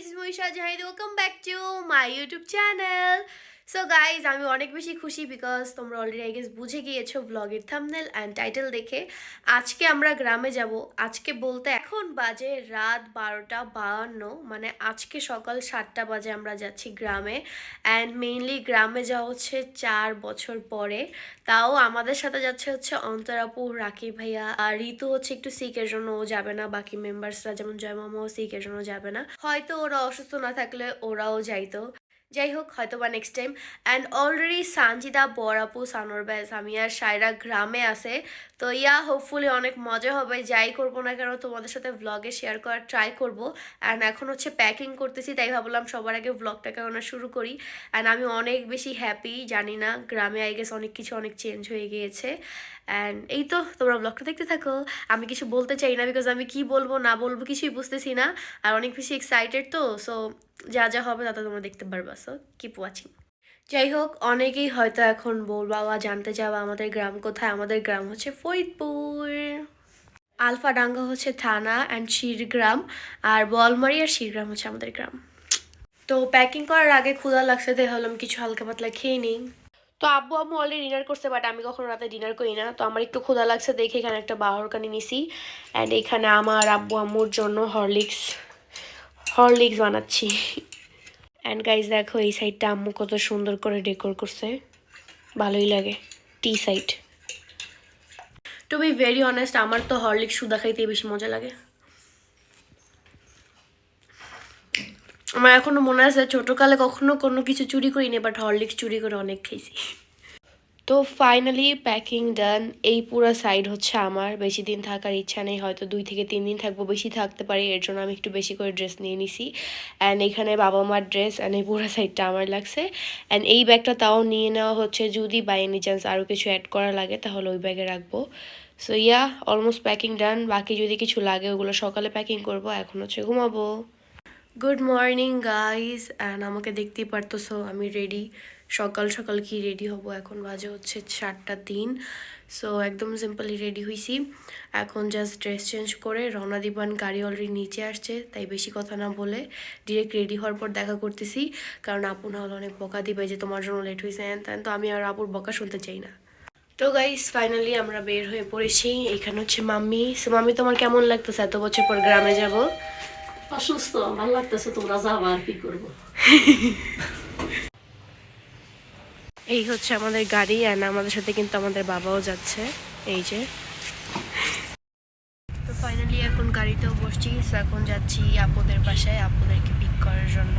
this is Moisha Jahid. Welcome back to my YouTube channel. So guys আমি অনেক বেশি খুশি বিকজ তোমরা অলরেডি আই গেস বুঝে গিয়েছো ব্লগের থামনেল অ্যান্ড টাইটেল দেখে। আজকে আমরা গ্রামে যাব। আজকে বলতে এখন বাজে রাত বারোটা বাহান্ন মানে আজকে সকাল সাতটা বাজে আমরা যাচ্ছি গ্রামে। অ্যান্ড মেইনলি গ্রামে যাওয়া হচ্ছে চার বছর পরে। তাও আমাদের সাথে যাচ্ছে হচ্ছে অন্তরাপু, রাকিব ভাইয়া। আর ঋতু হচ্ছে একটু সিকের জন্য ও যাবে না। বাকি মেম্বার্সরা যেমন জয় মামাও সিকের জন্য যাবে না। হয়তো ওরা অসুস্থ না থাকলে ওরাও যাইতো। যাই হোক হয়তো বা next time and already Sanjida, বরাপু, সানোর ব্যাস আমি আর সায়রা গ্রামে আছে। তো ইয়া হোপফুলি অনেক মজা হবে। যাই করব না কেন, তোমাদের সাথে ভ্লগে শেয়ার করার ট্রাই করব। অ্যান্ড এখন হচ্ছে প্যাকিং করতেছি, তাই ভাবলাম সবার আগে ভ্লগটাকে আমরা শুরু করি। অ্যান্ড আমি অনেক বেশি হ্যাপি জানি না, গ্রামে আই গেস অনেক কিছু অনেক চেঞ্জ হয়ে গিয়েছে। অ্যান্ড এই তো তোমরা ব্লগটা দেখতে থাকো। আমি কিছু বলতে চাই না বিকজ আমি কি বলব, না বলব কিছুই বুঝতেছি না। আর অনেক বেশি এক্সাইটেড তো সো যা যা হবে তা তোমরা দেখতে পারবা। সো কিপ ওয়াচিং যাই হোক, অনেকেই হয়তো এখন বলবা বা জানতে চাওয়া আমাদের গ্রাম কোথায়? আমাদের গ্রাম হচ্ছে ফরিদপুর। আলফা ডাঙ্গা হচ্ছে থানা অ্যান্ড শিরগ্রাম। আর বলমারি আর শিরগ্রাম হচ্ছে আমাদের গ্রাম। তো প্যাকিং করার আগে ক্ষুধা লাগছে, তাই কিছু হালকা পাতলা খেয়ে নিই। তো আব্বু আম্মু অলরেডি ডিনার করছে বাট আমি কখনো রাতে ডিনার করি না। তো আমার একটু ক্ষুধা লাগছে, দেখে এখানে একটা বাহরকানি নিছি। অ্যান্ড এখানে আমার আব্বু আম্মুর জন্য হরলিক্স হরলিক্স বানাচ্ছি। অ্যান্ড গাইজ দেখো এই সাইডটা আম্মু কত সুন্দর করে ডেকোর করছে। ভালোই লাগে টি side to be very honest আমার তো হরলিক্স সুদা খাইতে বেশি মজা লাগে। আমার এখনও মনে আছে, ছোটোকালে কখনো কোনো কিছু চুরি করিনি বাট হরলিক্স চুরি করে অনেক খেয়েছি। তো ফাইনালি প্যাকিং ডান এই পুরো সাইড হচ্ছে আমার। বেশি দিন থাকার ইচ্ছা নেই, হয়তো দুই থেকে তিন দিন থাকব, বেশি থাকতে পারি, এর জন্য আমি একটু বেশি করে ড্রেস নিয়ে নিছি। অ্যান্ড এখানে বাবা মার ড্রেস অ্যান্ড এই পুরো সাইডটা আমার লাগছে। অ্যান্ড এই ব্যাগটা তাও নিয়ে নেওয়া হচ্ছে, যদি বাই এনি চান্স আরও কিছু অ্যাড করা লাগে, তাহলে ওই ব্যাগে রাখব। So yeah almost packing done বাকি যদি কিছু লাগে, ওগুলো সকালে প্যাকিং করব, এখন হচ্ছে ঘুমাবো। গুড মর্নিং গাইজ অ্যান্ড আমাকে দেখতেই পারতেছো আমি রেডি সকাল সকাল কি রেডি হব? এখন বাজে হচ্ছে সাতটা দিন সো একদম সিম্পলি রেডি হয়েছি এখন জাস্ট ড্রেস চেঞ্জ করে রওনা দিবান গাড়ি অলরেডি নিচে আসছে, তাই বেশি কথা না বলে ডিরেক্ট রেডি হওয়ার পর দেখা করতেছি। কারণ আপু না হলে অনেক বকা দিবে যে তোমার জন্য লেট হয়েছে তো আমি আর আপুর বকা শুনতে চাই না। তো গাইস ফাইনালি আমরা বের হয়ে পড়েছি। এখানে হচ্ছে মাম্মি। সো মাম্মি, তোমার কেমন লাগতেছে? এত বছর পর গ্রামে যাব। অসুস্থ, ভালো লাগতেছে তোমরা যাবা আর কি করব। এই হচ্ছে আমাদের গাড়ি আর আমাদের সাথে কিন্তু আমাদের বাবাও যাচ্ছে, এই যে। তো ফাইনালি এখন গাড়িতেও বসছি এখন যাচ্ছি আপুদের বাসায় আপুদেরকে পিক করার জন্য।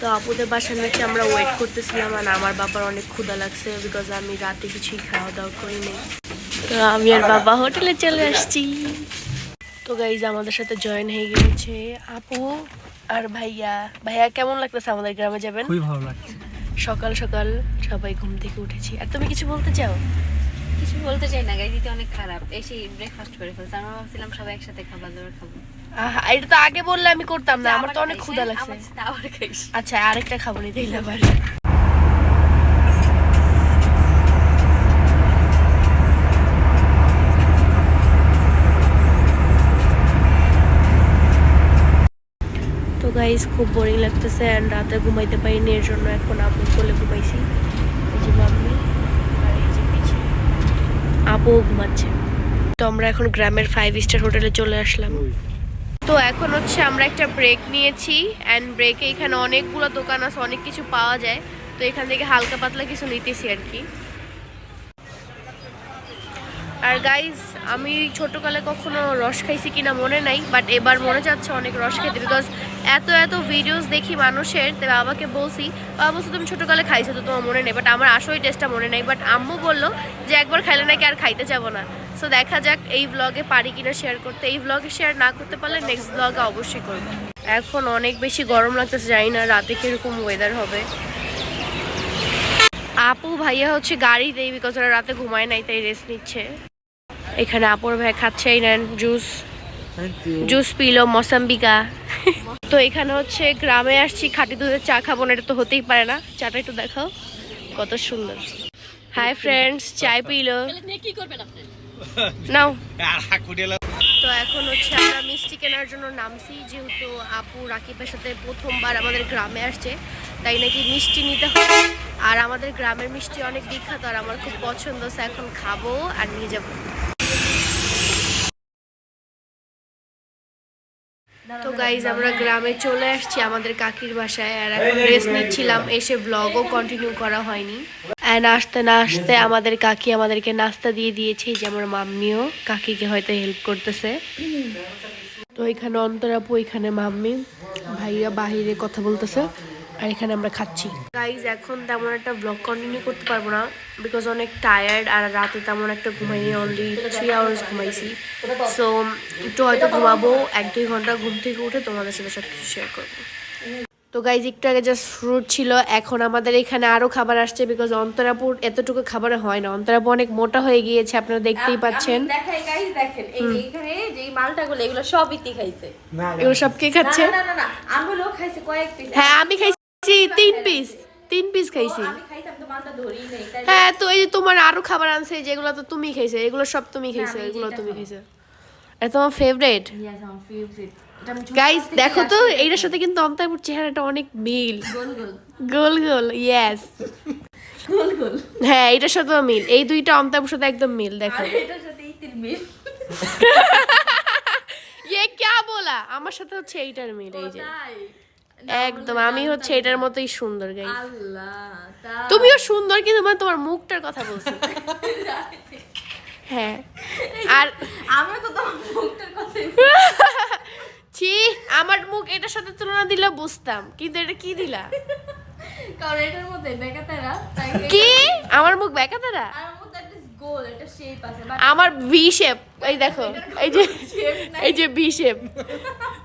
তো আপুদের বাসায় নাকি আমরা ওয়েট করতেছিলাম আর আমার বাবার অনেক ক্ষুধা লাগছে বিকজ আমি রাতে কিছুই খাওয়া দাওয়া করিনি। তো আমি আর বাবা হোটেলে চলে আসছি। তো গাইজ আমাদের সাথে জয়েন হয়ে গিয়েছে আপু আর ভাইয়া। ভাইয়া কেমন লাগতেছে আমাদের গ্রামে যাবেন? খুবই ভালো লাগছে। সকাল সকাল সবাই ঘুম থেকে উঠেছি। আর তুমি কিছু বলতে চাও? কিছু বলতে চাই না গাইজ দিতে অনেক খারাপ। এসে ব্রেকফাস্ট করে ফেলছে। আমরা ভাবছিলাম সবাই একসাথে খাবার দাবার খাব। আহা, এটা তো আগে বললে আমি করতাম না। আমার তো অনেক ক্ষুধা লাগছে। আবার খাইস। আচ্ছা আরেকটা খাব নি তাইলে আবার। গাইস খুব বোরিং লাগতেছে অ্যান্ড রাতে ঘুমাইতে পারিনি এর জন্য এখন আপু কোলে ঘুমাইছি। এই যে মাম্মি আর এই যে পিছে আপুও ঘুমাচ্ছে। তো আমরা এখন গ্রামের ফাইভ স্টার হোটেলে চলে আসলাম। তো এখন হচ্ছে আমরা একটা ব্রেক নিয়েছি অ্যান্ড ব্রেকে এখানে অনেকগুলো দোকান আছে অনেক কিছু পাওয়া যায়। তো এখান থেকে হালকা পাতলা কিছু নিতেছি আর কি। আর গাইজ আমি ছোটকালে কখনো রস খাইছি কিনা মনে নাই বাট এবার মনে যাচ্ছে অনেক রস খেতে বিকজ এত এত ভিডিওস দেখি মানুষের, তো বাবাকে বলছি, বাবা বলছে তুমি ছোটকালে খাইছো তো তোমার মনে নেই বাট আমার আসলে টেস্টটা মনে নেই। বাট আম্মু বলল যে, একবার খাইলে নাকি আর খাইতে যাব না। সো দেখা যাক এই ব্লগে পারি কিনা শেয়ার করতে। এই ব্লগে শেয়ার না করতে পারলে নেক্সট ব্লগে অবশ্যই করব। এখন অনেক বেশি গরম লাগতেছে, জানি না রাতে কীরকম ওয়েদার হবে। আপু ভাইয়া হচ্ছে গাড়ি দেই বিকজ ওরা রাতে ঘুমায় নাই, তাই রেস্ট নিচ্ছে। এখানে আপুর ভাই খাচ্ছে নেন জুস জুস পিলো মসাম্বিকা। তো এখানে হচ্ছে গ্রামে আসছি খাঁটি দুধের চা খাব না এটা তো হতেই পারে না। চাটা একটু দেখাও কত সুন্দর। হাই ফ্রেন্ডস চায় পিলো। নাও। তো এখন হচ্ছে আমরা মিষ্টি কেনার জন্য নামছি যেহেতু আপু রাকিবের সাথে প্রথমবার আমাদের গ্রামে আসছে তাই নাকি মিষ্টি নিতে হবে আর আমাদের গ্রামের মিষ্টি অনেক বিখ্যাত আর আমার খুব পছন্দ সো এখন খাব আর নিয়ে যাব। তো গাইজ আমরা গ্রামে চলে আসছি, আমাদের কাকির বাসায়, আর এখন রেস্ট নিচ্ছিলাম, এসে ব্লগও কন্টিনিউ করা হয়নি। অ্যান্ড আসতে না আসতে আমাদের কাকি আমাদেরকে নাস্তা দিয়ে দিয়েছে যে আমার মাম্মিও, কাকিকে হয়তো হেল্প করতেছে। তো এখানে অন্তরাপু, এখানে মাম্মি, ভাইয়া বাহিরে কথা বলতেছে। আর এখানে আমরা খাচ্ছি। গাইজ এখন তেমন একটা ব্লগ কন্টিনিউ করতে পারব না বিকজ অনেক টায়ার্ড আর রাতে তেমন একটা ঘুমাইনি অনলি থ্রি আওয়ার্স ঘুমাইছি। সো একটু হয়তো ঘুমাবো এক দুই ঘণ্টা ঘুম থেকে উঠে তোমাদের সাথে সব কিছু শেয়ার করব। তো গাইজ একটু আগে জাস্ট ফ্রুট ছিল এখন আমাদের এখানে আরও খাবার আসছে বিকজ অন্তরাপুর এতটুকু খাবার হয় না। অন্তরাপু অনেক মোটা হয়ে গিয়েছে আপনারা দেখতেই পাচ্ছেন। এগুলো সব খাইছে। এগুলো সব কে খাচ্ছে? না না না আমগুলো খাইছে কয়েক পিস হ্যাঁ আমি খাইছি। তিন পিস তিন পিস খাইছি। হ্যাঁ তো এই যে তোমার আরও খাবার আনছে যেগুলো তো তুমি খাইছো এগুলো সব তুমি খাইছো এগুলো তুমি খাইছো। এটা তোমার ফেভারিট গাইস দেখো তো এইটার সাথে কিন্তু অন্তাপুর চেহারাটা অনেক মিল। গোল গোল। ইয়েস গোল গোল হ্যাঁ এটার সাথেও মিল। এই দুইটা অন্তাপুর সাথে একদম মিল দেখো। ইয়ে ক্যা বলা? আমার সাথে হচ্ছে এইটার মিল এই যে। একদম আমি হচ্ছে এটার মতোই সুন্দর গাই তুমিও সুন্দর কিন্তু মানে তোমার মুখটার কথা বলছি। হ্যাঁ। আর আমরা তো তোমার মুখটার কথাই ছি আমার মুখ এটার সাথে তুলনা দিলে বুঝতাম কিন্তু এটা কি দিলা? কারণ এটার মধ্যে বেকাতারা কি? আমার মুখ বেকা তারা আমার গোল শেপ আছে আমার ভি শেপ এই দেখো এই যে এই যে ভি শেপ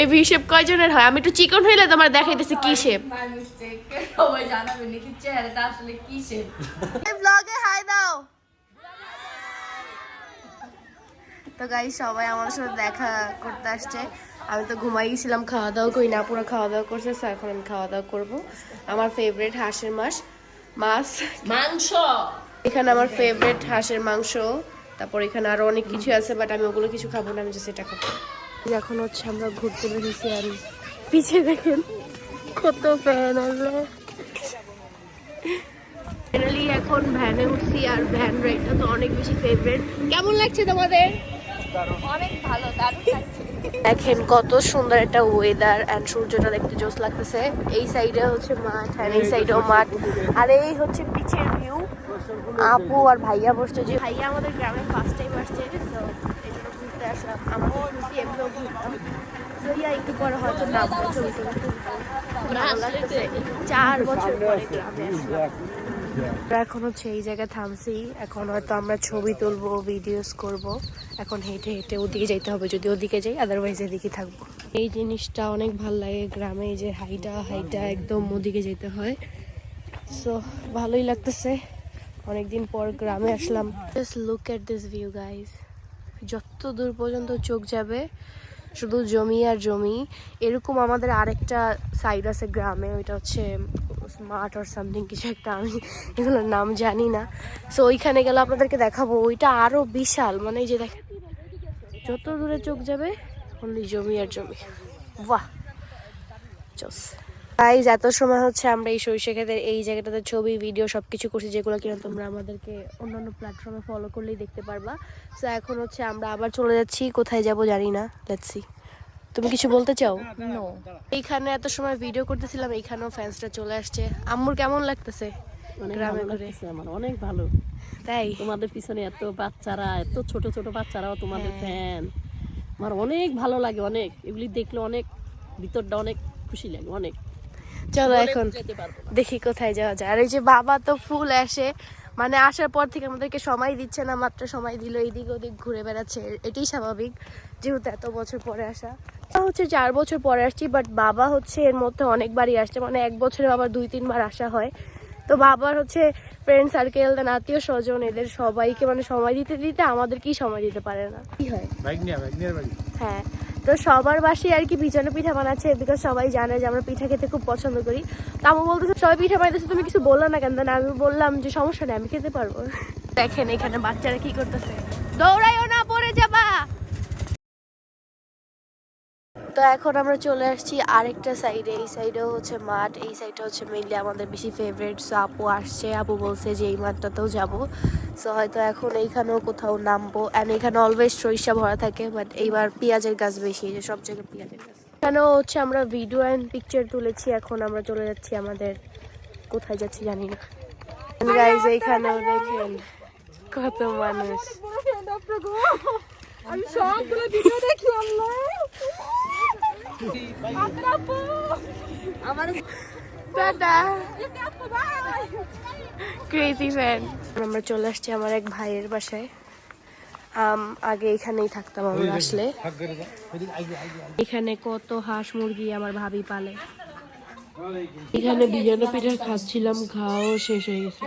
এই ভি শেপ কয়জনের হয়? আমি একটু চিকন হইলে তোমার দেখাইতেছে কি শেপ। মাই মিস্টেক সবাই জানাবে নাকি চেহারাটা আসলে কি শেপ। ব্লগে হাই দাও। তো গাই সবাই আমার সাথে দেখা করতে আসছে। আমি তো ঘুমাই গেছিলাম খাওয়া দাওয়া করি না পুরো খাওয়া দাওয়া করছে so এখন আমি খাওয়া দাওয়া করব। আমার ফেভারিট হাঁসের মাছ মাছ। মাংস। এখানে আমার ফেভারিট হাঁসের মাংস। তারপর এখানে আরও অনেক কিছু আছে বাট আমি ওগুলো কিছু খাব না আমি যে সেটা খাব। এখন হচ্ছে আমরা ঘুরতে বেরিয়েছি আর পিছিয়ে দেখেন কত ফ্যান আছে ফাইনালি এখন ভ্যানে উঠছি আর ভ্যান রাইডটা তো অনেক বেশি ফেভারিট কেমন লাগছে তোমাদের? অনেক ভালো দারুণ লাগছে। দেখেন কত সুন্দর একটা ওয়েদার এন্ড সূর্যটা দেখতে জোস লাগতেছে। এই সাইডে হচ্ছে মাঠ আর এই সাইডেও মাঠ। আর এই হচ্ছে পিছের ভিউ আপু আর ভাইয়া বসছে যে ভাইয়া আমাদের গ্রামে ফার্স্ট টাইম আসছে তো এই জন্য ঘুরতে চার বছর পরে আমরা এখন হচ্ছে এই জায়গায় থামছি। এখন হয়তো আমরা ছবি তুলবো ভিডিওস করব। এখন হেঁটে হেঁটে ওদিকে যাইতে হবে, যদি ওদিকে যাই আদারওয়াইজ এদিকে থাকব। এই জিনিসটা অনেক ভালো লাগে গ্রামে, এই যে হাইটা হাইটা একদম ওদিকে যেতে হয়। সো ভালোই লাগতেছে। অনেকদিন পর গ্রামে আসলাম। Just look at this view guys যত দূর পর্যন্ত চোখ যাবে, শুধু জমি আর জমি, এরকম আমাদের আরেকটা সাইড আছে গ্রামে, ওইটা হচ্ছে স্মার্ট আর সামথিং কিছু একটা, আমি এগুলোর নাম জানি না। সো ওইখানে গেলে আপনাদেরকে দেখাবো, ওইটা আরও বিশাল মানে এই যে দেখেন যত দূরে চোখ যাবে অনলি জমি আর জমি। বাহ! চস। গাইজ এত সময় হচ্ছে আমরা এই সরিষা ক্ষেতের এই জায়গাটাতে ছবি ভিডিও সব কিছু করছি যেগুলো কিনা তোমরা আমাদেরকে অন্যান্য প্ল্যাটফর্মে ফলো করলেই দেখতে পারবা। সো এখন হচ্ছে আমরা আবার চলে যাচ্ছি কোথায় যাব জানি না লেটস সি তুমি কিছু বলতে চাও? এইখানে এত সময় ভিডিও করতেছিলাম এইখানেও ফ্যান্সটা চলে আসছে। আম্মুর কেমন লাগতেছে? গ্রামে ঘুরে। আমার অনেক ভালো। তাই? তোমাদের পিছনে এত বাচ্চারা এত ছোট ছোট বাচ্চারাও তোমাদের। ফ্যান আমার অনেক ভালো লাগে অনেক। এগুলি দেখলে অনেক ভিতরটা অনেক খুশি লাগে অনেক। চলো এখন। দেখি কোথায় যাওয়া যায়। আর এই যে বাবা তো ফুল আসে মানে আসার পর থেকে আমাদেরকে সময় দিচ্ছে না মাত্র সময় দিল এদিক ওদিক ঘুরে বেড়াচ্ছে এটাই স্বাভাবিক যেহেতু এত বছর পরে আসা। তা হচ্ছে চার বছর পরে আসছি বাট বাবা হচ্ছে এর মধ্যে অনেকবারই আসছে মানে এক বছরে আবার দুই তিনবার আসা হয়। তো বাবার হচ্ছে ফ্রেন্ড সার্কেল দেন আত্মীয় স্বজন এদের সবাইকে মানে সময় দিতে দিতে আমাদেরকেই সময় দিতে পারে না। কি হয়? হ্যাঁ। তো সবার বাসে আর কি পিছনে পিঠা বানাচ্ছে বিকজ সবাই জানে যে আমরা পিঠা খেতে খুব পছন্দ করি। তো আমি বলতেছে, সবাই পিঠা বানাইতেছে, তুমি কিছু বলল না কেন? আমি বললাম যে, সমস্যা নেই, আমি খেতে পারব। দেখেন এখানে বাচ্চারা কি করতেছে? দৌড়াইও না পড়ে যাবা তো এখন আমরা চলে আসছি আরেকটা সাইডে এই সাইডেও হচ্ছে মাঠ, এই সাইডটা হচ্ছে মেনলি আমাদের বেশি ফেভারিট সো আপু আসছে, আপু বলছে যে এই মাঠটাতেও যাব। সো হয়তো এখন এইখানেও কোথাও নামবো। অ্যান্ড এখানে অলওয়েজ সরিষা ভরা থাকে বাট এইবার পেঁয়াজের গাছ বেশি যে সব জায়গায় পেঁয়াজের গাছ। এখানেও হচ্ছে আমরা ভিডিও অ্যান্ড পিকচার তুলেছি, এখন আমরা চলে যাচ্ছি আমাদের কোথায় যাচ্ছি জানি না। গাইজ এইখানেও দেখেন কত মানুষ। আমি সবগুলো ভিডিও দেখি ক্রেজি ফ্যান আমরা চলে আসছি আমার এক ভাইয়ের বাসায় আম, আগে এখানেই থাকতাম আমরা আসলে এখানে কত হাঁস মুরগি আমার ভাবি পালে এখানে বিরিয়ানি পিঠা খাচ্ছিলাম খাওয়াও শেষ হয়ে গেছে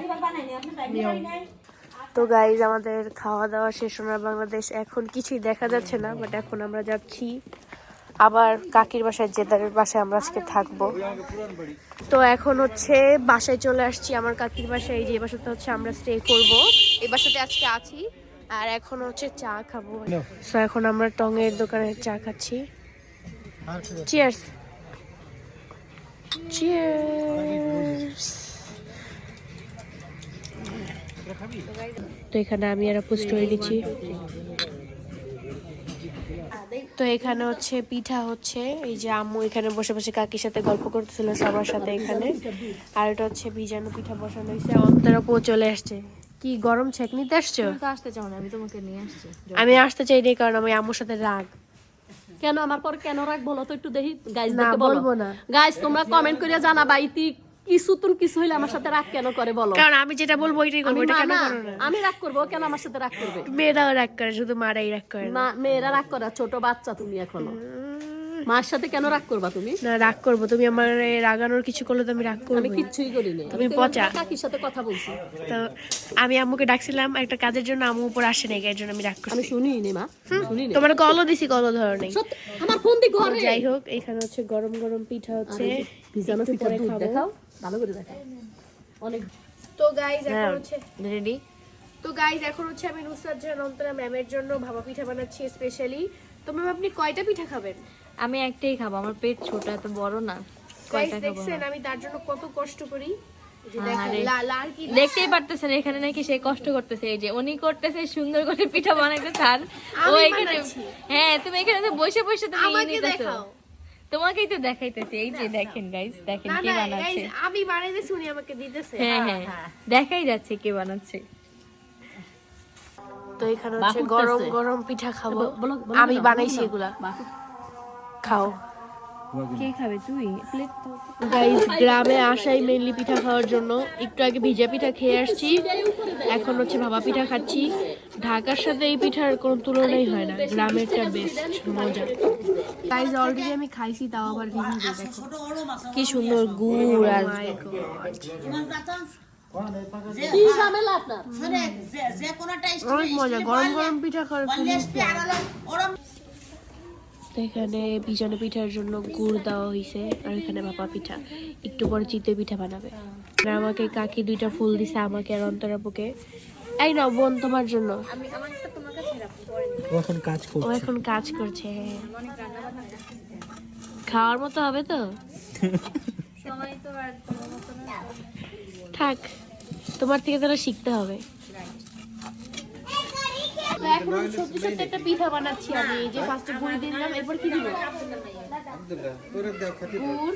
তো গাইজ আমাদের খাওয়া দাওয়া শেষ সোনার বাংলাদেশ এখন কিছুই দেখা যাচ্ছে না বাট এখন আমরা যাচ্ছি আবার কাকির বাসায় জেদারের বাসায় আমরা আজকে থাকব। তো এখন হচ্ছে বাসায় চলে আসছি আমার কাকির বাসায়। এই যে বাসাতে হচ্ছে আমরা স্টে করব। এই বাসাতে আজকে আছি আর এখন হচ্ছে চা খাব। তো এখন আমরা টঙের দোকানে চা খাচ্ছি। চিয়ার্স চিয়ার্স তো এখানে আমি আর আপু স্টোরি দিচ্ছি তো এখানে হচ্ছে পিঠা হচ্ছে। এই যে আম্মু এখানে বসে বসে কাকির সাথে গল্প করতেছিল সবার সাথে এখানে। আর এটা হচ্ছে ভিজানো পিঠা বসানো হয়েছে। অন্তরা পো চলে আসছে। কি গরম ছেক নিতে আসছো? তো আসতে চাও না আমি তোমাকে নিয়ে আসছি। আমি আসতে চাই নি কারণ আমি আম্মুর সাথে রাগ। কেন? আমার পর কেন রাখ বলো তো একটু দেখি। গাইজ বলব না। গাইজ তোমরা কমেন্ট করে জানাবা ইতি কিছু তুন কিছু হইলে আমার সাথে রাগ কেন করে বলো? কারণ আমি যেটা বলব ওইটাই করব আমি এটা কেন করো না? আমি রাগ করব কেন আমার সাথে রাগ করবে? মেয়েরাও রাগ করে শুধু মারাই রাগ করে। না মেয়েরা রাগ করা ছোট বাচ্চা তুমি এখনও। মার সাথে কেন রাগ করবা তুমি? না রাগ করব তুমি আমার রাগানোর কিছু করলে তো আমি রাগ করব আমি কিচ্ছুই করিনি। তুমি পচা। কাকির সাথে কথা বলছি। তো আমি আম্মুকে ডাকছিলাম একটা কাজের জন্য আম্মু উপর আসে নাই এর জন্য আমি রাগ আমি করছি। শুনি নি মা তোমার কলও দিছি কলও ধরো নেই আমার ফোন দি ঘরে। যাই হোক এখানে হচ্ছে গরম গরম পিঠা হচ্ছে। ভিজানো পিঠা। দেখাও। ভালো করে দেখাও। অনেক। তো গাইজ এখন হচ্ছে রেডি তো গাইজ এখন হচ্ছে আমি নুসরাত জাহান অন্তরা ম্যামের জন্য ভাবা পিঠা বানাচ্ছি স্পেশালি তো ম্যাম আপনি কয়টা পিঠা খাবেন? আমি একটাই খাব আমার পেট ছোট এত বড় না। কয়টা দেখছেন আমি তার জন্য কত কষ্ট করি। দেখতেই পারতেছেন এখানে নাকি সে কষ্ট করতেছে। এই যে উনি করতেছে সুন্দর করে পিঠা বানাইতে চান। ও এখানে হ্যাঁ তুমি এখানে তো বসে বসে তুমি আমাকে নিতেছো। দেখাও। তোমাকেই তো দেখাইতেছি এই যে দেখেন গাইস দেখেন কে বানাচ্ছে। আমি বানাইতেছি উনি আমাকে দিতেছে। হ্যাঁ হ্যাঁ দেখাই যাচ্ছে কে বানাচ্ছে। তো এখানে হচ্ছে গরম গরম পিঠা খাব। আমি বানাইছি এগুলা। খাও। কে খাবে তুই? প্লেট গাইজ গ্রামে আসাই মেনলি পিঠা খাওয়ার জন্য। একটু আগে ভিজা পিঠা খেয়ে আসছি। এখন হচ্ছে ভাবা পিঠা খাচ্ছি। ঢাকার সাথে এই পিঠার কোনো তুলনাই হয় না। গ্রামেরটা বেস্ট মজা। গাইজ অলরেডি আমি খাইছি তাও আবার ভিজে দেখো কি সুন্দর গুড় আর অনেক মজা গরম গরম পিঠা খাওয়ার এখানে ভিজানো পিঠার জন্য গুড় দেওয়া হয়েছে আর এখানে ভাপা পিঠা। একটু পরে চিতই পিঠা বানাবে। আর আমাকে কাকি দুইটা ফুল দিছে আমাকে আর অন্তরাপুকে। এই নাও বোন তোমার জন্য। আমি আমার তোমার কাছে রাখব ও এখন কাজ ও করছে। এখন কাজ করছে হ্যাঁ। খাওয়ার মতো হবে তো? সময় তো আর তোমার মতো না। থাক তোমার থেকে তারা শিখতে হবে। এখন সত্যি সত্যি একটা পিঠা বানাচ্ছি আমি যে ফার্স্টে গুড়ি দিলাম এরপর কি দিব? গুড়।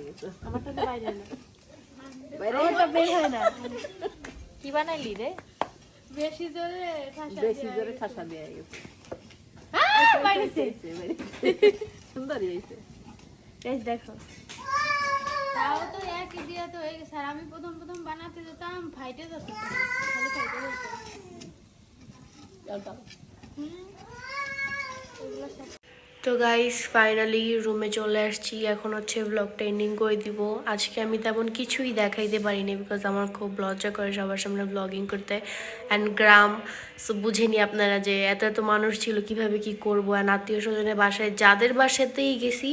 গেছে আমারটা তো বাইরে না আমারটা বের হয় না কি বানাইলি রে? বেশি জোরে ঠাসা বেশি জোরে ঠাসা দিয়ে গেছে আহ, হয়েছে। দেখো। তাও তো একই দিয়া তো হয়ে গেছে। আর আমি প্রথম প্রথম বানাতে যেতাম ফাইটে যেত খালি ফাইটে যেত এগুলো সব তো গাইস ফাইনালি রুমে চলে আসছি। এখন হচ্ছে ব্লগটা এন্ডিং করে দিব। আজকে আমি তেমন কিছুই দেখাইতে পারিনি বিকজ আমার খুব লজ্জা করে সবার সামনে ব্লগিং করতে। অ্যান্ড গ্রাম সো বুঝেনি আপনারা যে এত এত মানুষ ছিল, কীভাবে কি করব? অ্যান্ড আত্মীয় স্বজনের বাসায়, যাদের বাসাতেই গেছি,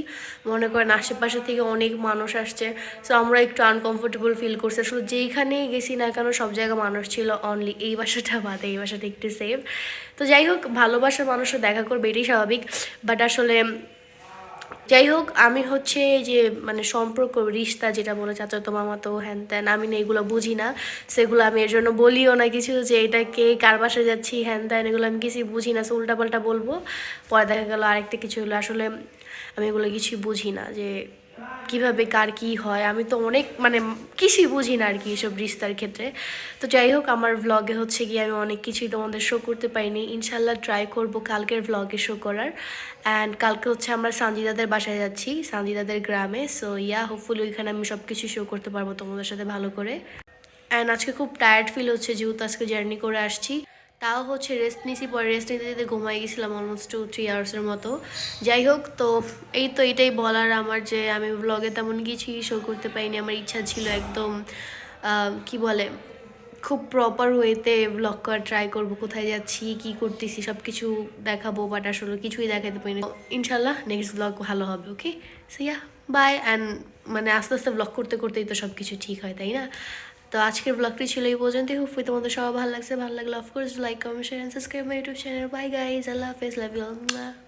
মনে করেন আশেপাশে থেকে অনেক মানুষ আসছে। সো আমরা একটু আনকমফোর্টেবল ফিল করছি। আসলে যেইখানেই গেছি না কেন, সব জায়গায় মানুষ ছিল অনলি এই বাসাটা বাদে, এই বাসাটা একটু সেফ তো যাই হোক, ভালোবাসার মানুষের দেখা করবে, এটাই স্বাভাবিক। বাট যাই হোক, আমি হচ্ছে যে মানে সম্পর্ক, রিস্তা যেটা বলে তোমার মতো হ্যান ত্যান, আমি না এগুলো বুঝি না। সেগুলো আমি এর জন্য বলিও না কিছু যে, এটা কে, কার বাসায় যাচ্ছি, হ্যান ত্যান, এগুলো আমি কিছুই বুঝি না, সে উল্টাপাল্টা বলব। পরে দেখা গেলো আরেকটা কিছু হলো, আসলে আমি এগুলো কিছুই বুঝি না যে কীভাবে কার কি হয়? আমি তো অনেক মানে কিছুই বুঝি না আর কি এসব রিস্তার ক্ষেত্রে। তো যাই হোক, আমার ভ্লগে হচ্ছে গিয়ে আমি অনেক কিছুই তোমাদের শো করতে পারিনি। ইনশাল্লাহ ট্রাই করব কালকের ভ্লগে শো করার। অ্যান্ড কালকে হচ্ছে আমরা সানজিদাদের বাসায় যাচ্ছি, সানজিদাদের গ্রামে। সো ইয়া হোপফুলি ওইখানে আমি সব কিছু শো করতে পারব তোমাদের সাথে ভালো করে। অ্যান্ড আজকে খুব টায়ার্ড ফিল হচ্ছে যেহেতু আজকে জার্নি করে আসছি। তাও হচ্ছে রেস্ট নিছি, পরে রেস্ট নিতে নিতে ঘুমাই গেছিলাম অলমোস্ট টু থ্রি আওয়ার্সের মতো। যাই হোক, তো এই তো এটাই বলার আমার যে আমি ব্লগে তেমন কিছুই শো করতে পারিনি। আমার ইচ্ছা ছিল একদম কি বলে, খুব প্রপার ওয়েতে ব্লগ করা ট্রাই করব, কোথায় যাচ্ছি, কি করতেছি সব কিছু দেখাবো বাট আসলে কিছুই দেখাতে পারিনি। ইনশাল্লাহ নেক্সট ব্লগ ভালো হবে okay so yeah bye and মানে আস্তে আস্তে ব্লগ করতে, করতেই তো সব কিছু ঠিক হয়, তাই না? তো আজকের ব্লগটি ছিল এই পর্যন্তই। হোপফুলি তোমাদের সবাই ভালো লাগছে। ভালো লাগলে of course like comment share subscribe my YouTube channel bye guys আল্লাহ হাফেজ লাভ ইউ